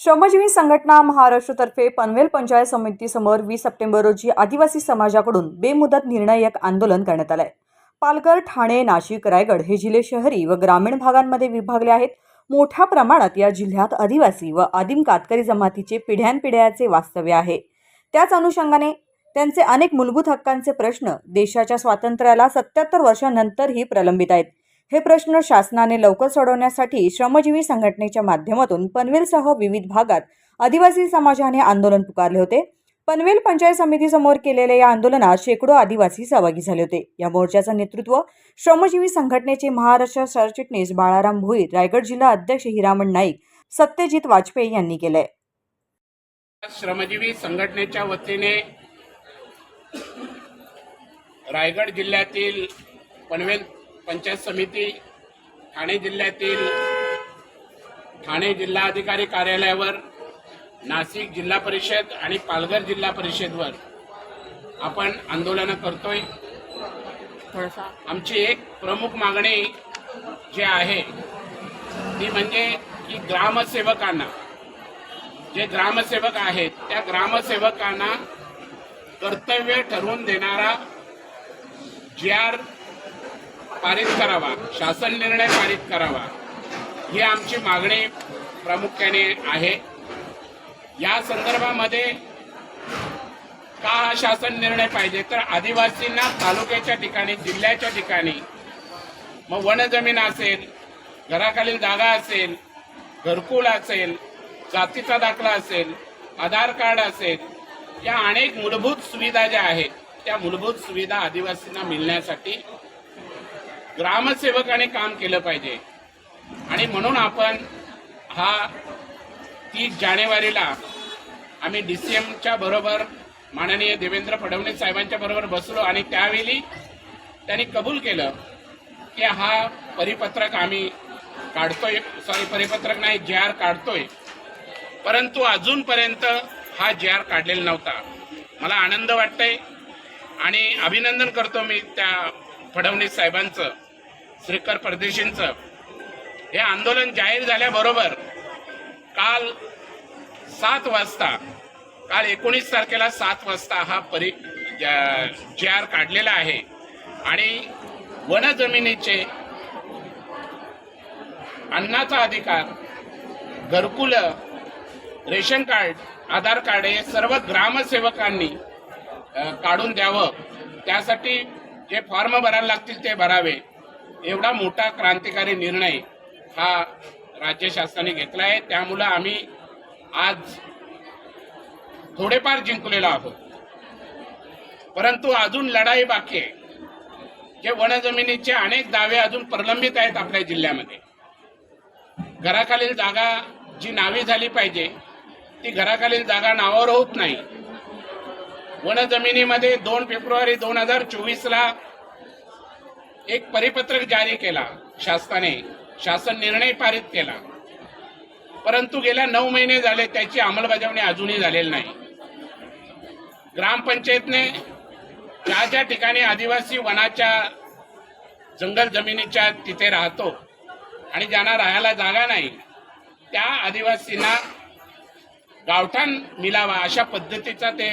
श्रमजीवी संघटना महाराष्ट्रतर्फे पनवेल पंचायत समितीसमोर वीस सप्टेंबर रोजी आदिवासी समाजाकडून बेमुदत निर्णायक आंदोलन करण्यात आलंय. पालघर ठाणे नाशिक रायगड हे जिल्हे शहरी व ग्रामीण भागांमध्ये विभागले आहेत. मोठ्या प्रमाणात या जिल्ह्यात आदिवासी व आदिम कातकरी जमातीचे पिढ्यानपिढ्याचे वास्तव्य आहे. त्याच अनुषंगाने त्यांचे अनेक मूलभूत हक्कांचे प्रश्न देशाच्या स्वातंत्र्याला सत्याहत्तर वर्षांनंतरही प्रलंबित आहेत. हे प्रश्न शासनाने लवकर सोडवण्यासाठी श्रमजीवी संघटनेच्या माध्यमातून पनवेलसह विविध भागात आदिवासी समाजाने आंदोलन पुकारले होते. पनवेल पंचायत समितीसमोर केलेल्या या आंदोलनात शेकडो आदिवासी सहभागी झाले होते. या मोर्चाचं नेतृत्व श्रमजीवी संघटनेचे महाराष्ट्र सरचिटणीस बाळाराम भोईर रायगड जिल्हा अध्यक्ष हिरामण नाईक सत्यजित वाजपेयी यांनी केलंय. श्रमजीवी संघटनेच्या वतीने रायगड जिल्ह्यातील पनवेल पंचायत समिती ठाणे जिल्ह्यातील ठाणे जिल्हाधिकारी कार्यालयावर नाशिक जिल्हा परिषद आणि पालघर जिल्हा परिषदवर आपण आंदोलनं करतोय. आमची एक प्रमुख मागणी जी आहे ती म्हणजे की ग्रामसेवकांना जे ग्रामसेवक आहेत त्या ग्रामसेवकांना कर्तव्य ठरवून देणारा जी आर पारित करावा. शासन निर्णय पारित करावा. ही आमची मागणी प्रामुख्याने आहे. या संदर्भामध्ये का हा शासन निर्णय पाहिजे? तर आदिवासींना तालुक्याच्या ठिकाणी जिल्ह्याच्या ठिकाणी मग वनजमीन असेल घराखालील जागा असेल घरकुल असेल जातीचा दाखला असेल आधार कार्ड असेल या अनेक मूलभूत सुविधा ज्या आहेत त्या मूलभूत सुविधा आदिवासींना मिळण्यासाठी ग्रामसेवकाने काम केलं पाहिजे. आणि म्हणून आपण हा तीस जानेवारीला आम्ही डी सी एमच्या बरोबर माननीय देवेंद्र फडणवीस साहेबांच्या बरोबर बसलो आणि त्यावेळी त्यांनी कबूल केलं की हा परिपत्रक आम्ही काढतोय. सॉरी परिपत्रक नाही जे आर काढतोय. परंतु अजूनपर्यंत हा जे आर काढलेला नव्हता. मला आनंद वाटतंय आणि अभिनंदन करतो मी त्या फडणवीस साहेबांचं. श्रीकर परदेशींचं. हे आंदोलन जाहीर झाल्याबरोबर काल सात वाजता काल एकोणीस तारखेला सात वाजता हा परि जे आर काढलेला आहे. आणि वन जमिनीचे अन्नाचा अधिकार घरकुल रेशन कार्ड आधार कार्ड हे सर्व ग्रामसेवकांनी काढून द्यावं. त्यासाठी जे फॉर्म भरायला लागतील ते भरावे. एवढा मोठा क्रांतिकारी निर्णय हा राज्य शासनाने घेतला आहे. त्यामुळं आम्ही आज थोडेफार जिंकलेलो आहोत. परंतु अजून लढाई बाकी आहे. जे वनजमिनीचे अनेक दावे अजून प्रलंबित आहेत आपल्या जिल्ह्यामध्ये. घराखालील जागा जी नावी झाली पाहिजे ती घराखालील जागा नावावर होत नाही. वनजमिनीमध्ये दोन फेब्रुवारी दोन हजार चोवीसला एक परिपत्रक जारी केला. शासनाने शासन निर्णय पारित केला. परंतु गेल्या नऊ महिने झाले त्याची अंमलबजावणी अजूनही झालेली नाही. ग्रामपंचायतने ज्या ज्या ठिकाणी आदिवासी वनाच्या जंगल जमिनीच्या तिथे राहतो आणि ज्यांना राहायला जागा नाही त्या आदिवासींना गावठाण मिलावा अशा पद्धतीचा ते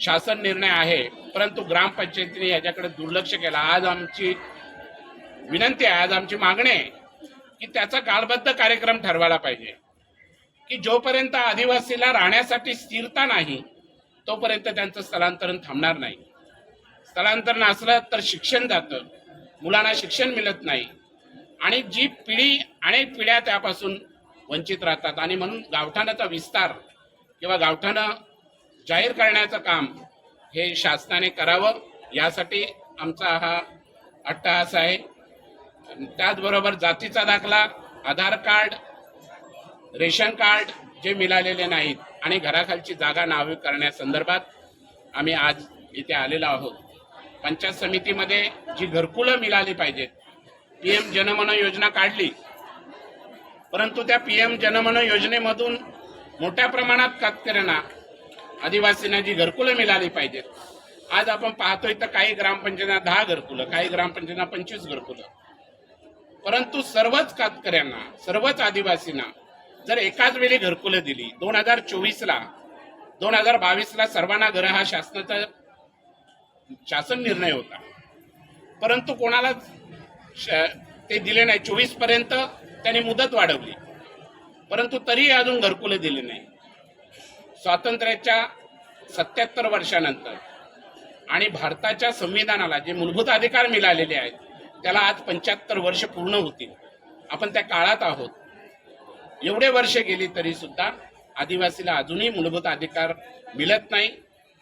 शासन निर्णय आहे परंतु ग्रामपंचायतीने याच्याकडे दुर्लक्ष केलं. आज आमची विनंती आहे आज आमची मागणी आहे की त्याचा कालबद्ध कार्यक्रम ठरवायला पाहिजे. की जोपर्यंत आदिवासीला राहण्यासाठी स्थिरता नाही तोपर्यंत त्यांचं स्थलांतरण थांबणार नाही. स्थलांतरण असलं तर शिक्षण जातं. मुलांना शिक्षण मिळत नाही. आणि जी पिढी अनेक पिढ्या त्यापासून वंचित राहतात. आणि म्हणून गावठाणाचा विस्तार किंवा गावठाणं जाहीर करण्याचं काम हे शासनाने करावं यासाठी आमचा हा अट्टहास आहे. त्याचबरोबर जातीचा दाखला आधार कार्ड रेशन कार्ड जे मिळालेले नाहीत आणि घराखालची जागा नावे करण्यासंदर्भात आम्ही आज इथे आलेलो आहोत. पंचायत समितीमध्ये जी घरकुलं मिळाली पाहिजेत पी एम जनमन योजना काढली. परंतु त्या पी एम जनमन योजनेमधून मोठ्या प्रमाणात कातकऱ्यांना आदिवासींना जी घरकुलं मिळाली पाहिजेत. आज आपण पाहतोय तर काही ग्रामपंचायतींना दहा घरकुलं काही ग्रामपंचायतींना पंचवीस घरकुलं. परंतु सर्वच कातकऱ्यांना सर्वच आदिवासींना जर एकाच वेळी घरकुलं दिली दोन हजार चोवीसला दोन हजार बावीसला सर्वांना घर हा शासनाचा शासन निर्णय होता. परंतु कोणालाच श- ते दिले नाही. चोवीसपर्यंत त्यांनी मुदत वाढवली. परंतु तरीही अजून घरकुलं दिली नाही. स्वातंत्र्याच्या सत्याहत्तर वर्षानंतर आणि भारताच्या संविधानाला जे मूलभूत अधिकार मिळालेले आहेत त्याला आज पंच्याहत्तर वर्ष पूर्ण होतील. आपण त्या काळात आहोत. एवढे वर्ष गेली तरी सुद्धा आदिवासीला अजूनही मूलभूत अधिकार मिळत नाही.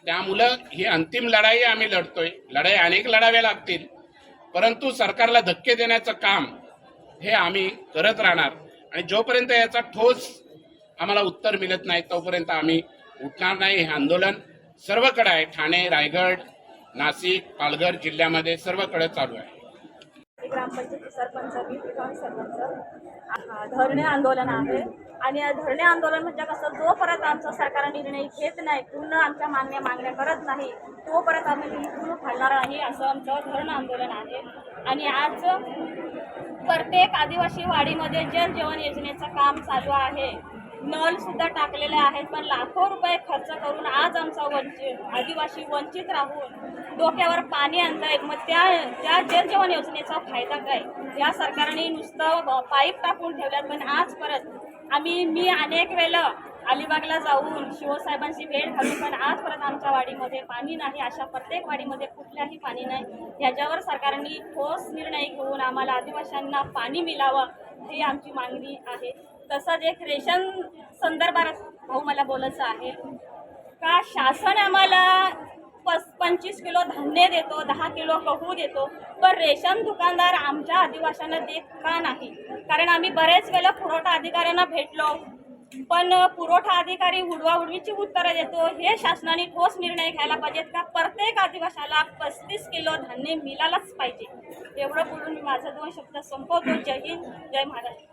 त्यामुळं ही अंतिम लढाई आम्ही लढतोय. लढाई अनेक लढाव्या लागतील. परंतु सरकारला धक्के देण्याचं काम हे आम्ही करत राहणार. आणि जोपर्यंत याचा ठोस आम्हाला उत्तर मिळत नाही तोपर्यंत आम्ही उठणार नाही. हे आंदोलन सर्वकडे आहे. ठाणे रायगड नाशिक पालघर जिल्ह्यामध्ये सर्वकडे चालू आहे. सरपंच सरपंच धरणे आंदोलन आहे. आणि धरणे आंदोलन म्हणजे कसं जोपर्यंत आमचं सरकार निर्णय घेत नाही पूर्ण आमच्या मागण्या मागण्या करत नाही तोपर्यंत आम्ही इथून फाडणार नाही असं आमचं धरण आंदोलन आहे. आणि आज प्रत्येक आदिवासी वाडीमध्ये जल जीवन योजनेचं काम चालू आहे. नळ सुद्धा टाकलेले आहेत पण लाखो रुपये खर्च करून आज आमचा वंचित आदिवासी वंचित राहून डोक्यावर पाणी आणलंय मग त्या त्या जल जीवन योजनेचा फायदा काय? या सरकारने नुसतं पाईप टाकून ठेवल्यात पण आज परत आम्ही मी अनेक वेळेला अलिबागला जाऊन शिवसाहेबांची भेट घालून पण आज परत आमच्या वाडीमध्ये पाणी नाही. अशा प्रत्येक वाडीमध्ये कुठल्याही पाणी नाही. ह्याच्यावर सरकारने ठोस निर्णय घेऊन आम्हाला आदिवाशांना पाणी मिळावं ही आमची मागणी आहे. तसंच एक रेशन संदर्भात भाऊ मला बोलायचं आहे. का शासन आम्हाला पस पंचवीस किलो धान्य देतो दहा किलो गहू देतो पण रेशन दुकानदार आमच्या आदिवाशांना देत का नाही? कारण आम्ही बरेच वेळा पुरवठा अधिकाऱ्यांना भेटलो पण पुरवठा अधिकारी उडवा उडवीची उत्तरं देतो. हे शासनाने ठोस निर्णय घ्यायला पाहिजेत का? प्रत्येक आदिवासाला पस्तीस किलो धान्य मिळालाच पाहिजे. एवढं बोलून मी माझं दोन शब्द संपवतो. जय हिंद जय महाराष्ट्र.